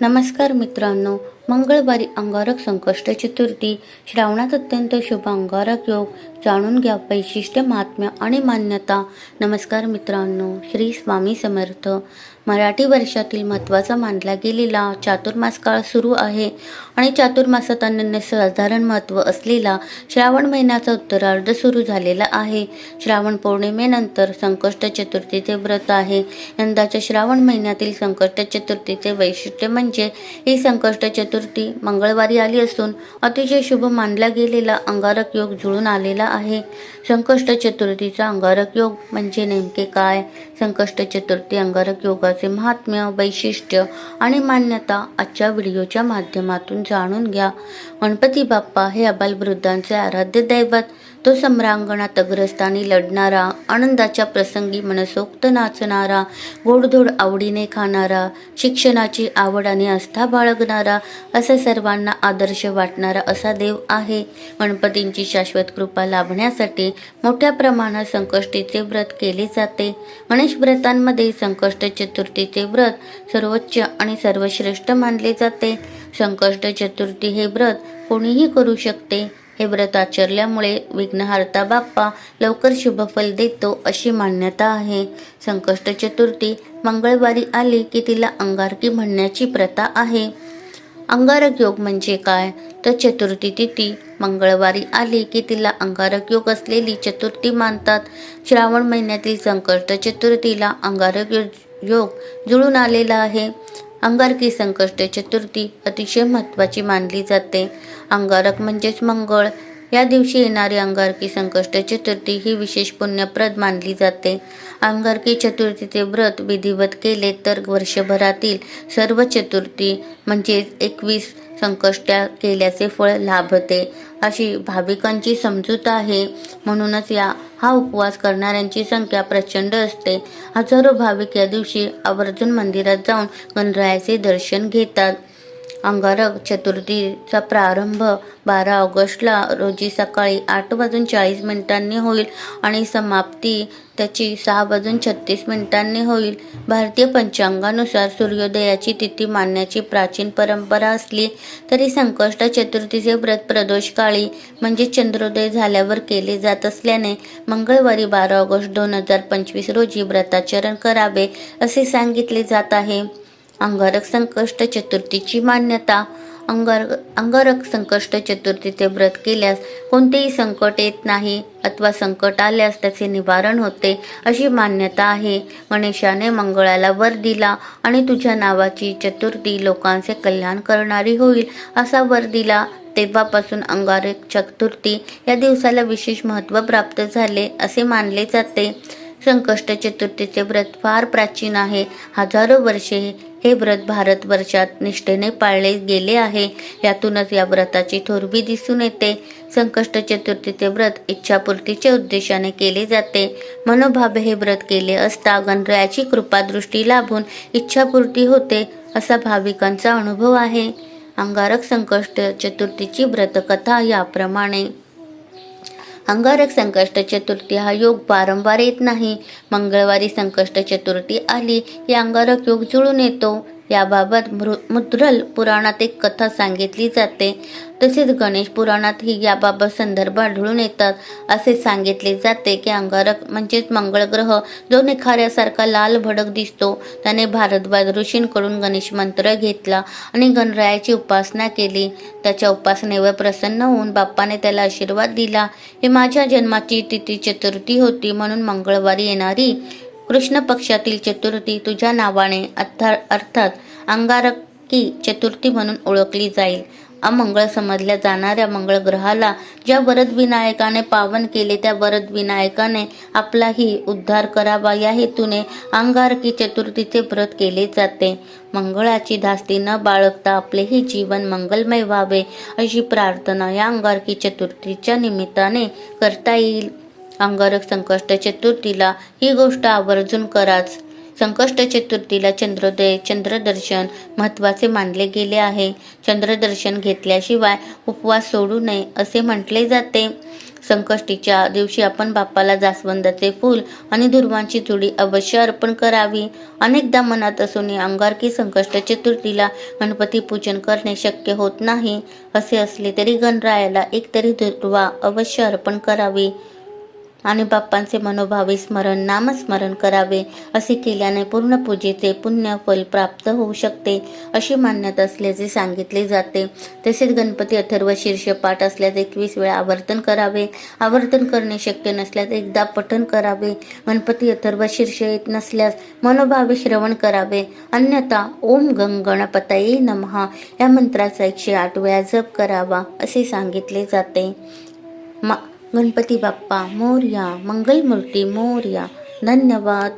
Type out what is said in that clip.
नमस्कार मित्रांनो मंगळवारी अंगारक संकष्ट चतुर्थी. श्रावणात अत्यंत शुभ अंगारक योग. जाणून घ्या वैशिष्ट्य महात्म्य आणि मान्यता. नमस्कार मित्रांनो श्री स्वामी समर्थ. मराठी वर्षातील महत्त्वाचा मानला गेलेला चातुर्मास काळ सुरू आहे आणि चातुर्मासात अनन्य साधारण महत्त्व असलेला श्रावण महिन्याचा उत्तरार्ध सुरू झालेला आहे. श्रावण पौर्णिमेनंतर संकष्ट चतुर्थीचे व्रत आहे. यंदाच्या श्रावण महिन्यातील संकष्ट चतुर्थीचे वैशिष्ट्य म्हणजे ही संकष्ट चतुर्थी मंगळवारी आली असून अतिशय शुभ मानला गेलेला अंगारक योग जुळून आलेला आहे. संकष्ट चतुर्थीचा अंगारक योग म्हणजे नेमके काय? संकष्ट चतुर्थी अंगारक योगाचे महात्म्य वैशिष्ट्य आणि मान्यता आजच्या व्हिडिओच्या माध्यमातून जाणून घ्या. गणपती बाप्पा हे अबालवृद्धांचे आराध्य दैवत. तो सम्रांगणात अग्रस्थानी लढणारा आनंदाच्या प्रसंगी मनसोक्त नाचणारा गोडधोड आवडीने खाणारा शिक्षणाची आवड आणि आस्था बाळगणारा असा सर्वांना आदर्श वाटणारा असा देव आहे. गणपतींची शाश्वत कृपा लाभण्यासाठी मोठ्या प्रमाणात संकष्टीचे व्रत केले जाते. गणेश व्रतांमध्ये संकष्ट चतुर्थीचे व्रत सर्वोच्च आणि सर्वश्रेष्ठ मानले जाते. संकष्ट चतुर्थी हे व्रत कोणीही करू शकते. हे व्रत आचरल्यामुळे विघ्नहर्ता बाप्पा लवकर शुभफल देतो अशी मान्यता आहे. संकष्ट चतुर्थी मंगळवारी आली की तिला अंगारकी म्हणण्याची प्रथा आहे. अंगारक योग म्हणजे काय? तर चतुर्थी तिथी मंगळवारी आली की तिला अंगारक योग असलेली चतुर्थी मानतात. श्रावण महिन्यातील संकष्ट चतुर्थीला अंगारक योग जुळून आलेला आहे. अंगारकी संकष्ट चतुर्थी अतिशय महत्त्वाची मानली जाते. अंगारक म्हणजेच मंगळ. या दिवशी येणारी अंगारकी संकष्ट चतुर्थी ही विशेष पुण्यप्रद मानली जाते. अंगारकी चतुर्थीचे व्रत विधिवत केले तर वर्षभरातील सर्व चतुर्थी म्हणजेच एकवीस संकष्ट्या केल्याचे फळ लाभते. अशी भाविकांची समजूत आहे. म्हणूनच या हा उपवास करणाऱ्यांची संख्या प्रचंड असते. हजारो भाविक या दिवशी आवर्जून मंदिरात जाऊन गणरायाचे दर्शन घेतात. अंगारक चतुर्थीचा प्रारंभ बारा ऑगस्टला रोजी सकाळी आठ वाजून चाळीस मिनिटांनी होईल आणि समाप्ती त्याची सहा वाजून छत्तीस मिनिटांनी होईल. भारतीय पंचांगानुसार सूर्योदयाची तिथी मानण्याची प्राचीन परंपरा असली तरी संकष्ट चतुर्थीचे व्रत प्रदोषकाळी म्हणजे चंद्रोदय झाल्यावर केले जात असल्याने मंगळवारी बारा ऑगस्ट दोन हजार पंचवीस रोजी व्रताचरण करावे असे सांगितले जात आहे. अंगारक संकष्ट चतुर्थीची मान्यता. अंगार अंगारक संकष्ट चतुर्थीचे व्रत केल्यास कोणतेही संकट येत नाही अथवा संकट आल्यास त्याचे निवारण होते अशी मान्यता आहे. गणेशाने मंगळाला वर दिला आणि तुझ्या नावाची चतुर्थी लोकांचे कल्याण करणारी होईल असा वर दिला. तेव्हापासून अंगारक चतुर्थी या दिवसाला विशेष महत्त्व प्राप्त झाले असे मानले जाते. संकष्ट चतुर्थीचे व्रत फार प्राचीन आहे. हजारो वर्षे हे व्रत भारतवर्षात निष्ठेने पाळले गेले आहे. यातूनच या व्रताची थोरबी दिसून येते. संकष्ट चतुर्थीचे व्रत इच्छापूर्तीच्या उद्देशाने केले जाते. मनोभावे हे व्रत केले असता गणरायाची कृपादृष्टी लाभून इच्छापूर्ती होते असा भाविकांचा अनुभव आहे. अंगारक संकष्ट चतुर्थीची व्रतकथा याप्रमाणे. अंगारक संकष्ट चतुर्थी हा योग वारंवार येत नाही. मंगळवारी संकष्ट चतुर्थी आली की अंगारक योग जुळून येतो. याबाबत मृ मुद्रल पुराणात एक कथा सांगितली जाते. तसेच गणेश पुराणात ही याबाबत संदर्भ आढळून येतात. असे सांगितले जाते की अंगारक म्हणजेच मंगळ ग्रह जो निखाऱ्यासारखा लाल भडक दिसतो त्याने भारद्वाज ऋषींकडून गणेश मंत्र घेतला आणि गणरायाची उपासना केली. त्याच्या उपासनेवर प्रसन्न होऊन बाप्पाने त्याला आशीर्वाद दिला. ही माझ्या जन्माची तिथी चतुर्थी होती म्हणून मंगळवारी येणारी कृष्ण पक्षातील चतुर्थी तुझ्या नावाने अर्था अर्थात अंगारकी चतुर्थी म्हणून ओळखली जाईल. अमंगळ समजल्या जाणाऱ्या मंगळ ग्रहाला ज्या वरद विनायकाने पावन केले त्या वरद विनायकाने आपलाही उद्धार करावा. या हेतूने अंगारकी चतुर्थीचे व्रत केले जाते. मंगळाची धास्ती न बाळगता आपलेही जीवन मंगलमय व्हावे अशी प्रार्थना या अंगारकी चतुर्थीच्या निमित्ताने करता येईल. अंगारक संकष्ट चतुर्थीला ही गोष्ट आवर्जून कराच. संकष्ट चतुर्थीला चंद्रोदय चंद्रदर्शन महत्त्वाचे मानले गेले आहे. चंद्रदर्शन घेतल्याशिवाय उपवास सोडू नये असे म्हटले जाते. संकष्टीच्या दिवशी आपण बाप्पाला जास्वंदाचे फूल आणि दुर्वांची चुडी अवश्य अर्पण करावी. अनेकदा मनात असून अंगारकी संकष्ट चतुर्थीला गणपती पूजन करणे शक्य होत नाही. असे असले तरी गणरायाला एक तरी दुर्वा अवश्य अर्पण करावी. आणि बाप्पांचे मनोभावे स्मरण नामस्मरण करावे असे केल्याने पूर्ण पूजेचे पुण्य फल प्राप्त होऊ शकते अशी मान्यता असल्याचे सांगितले जाते. तसेच गणपती अथर्व शीर्ष पाठ असल्यास एकवीस वेळा आवर्तन करावे. आवर्तन करणे शक्य नसल्यास एकदा पठन करावे. गणपती अथर्व शीर्ष येत नसल्यास मनोभावे श्रवण करावे. अन्यथा ओम गंग गणपताई नमः या मंत्राचा एकशे आठ वेळा जप करावा असे सांगितले जाते. मा गणपती बाप्पा मोर्या मंगलमूर्ती मोर्या धन्यवाद.